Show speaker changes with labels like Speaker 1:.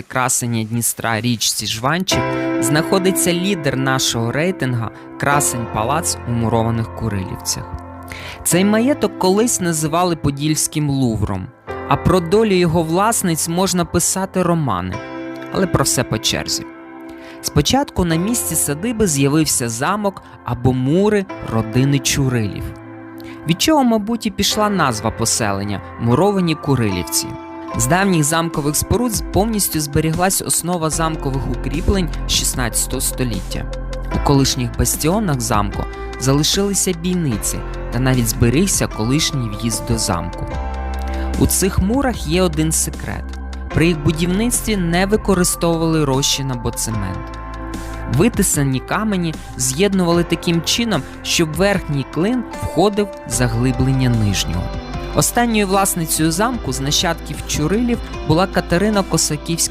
Speaker 1: красення Дністра річці Жванчик знаходиться лідер нашого рейтинга Красень Палац у мурованих Курилівцях. Цей маєток колись називали Подільським Лувром, а про долю його власниць можна писати романи, але про все по черзі. Спочатку на місці садиби з'явився замок або мури родини Чурилів. Від чого, мабуть, і пішла назва поселення муровані Курилівці. З давніх замкових споруд повністю зберіглась основа замкових укріплень 16 століття. У колишніх бастіонах замку залишилися бійниці та навіть зберігся колишній в'їзд до замку. У цих мурах є один секрет: при їх будівництві не використовували розчин або цемент. Витисані камені з'єднували таким чином, щоб верхній клин входив в заглиблення нижнього. Останньою власницею замку з нащадків Чурилів була Катерина Косаківська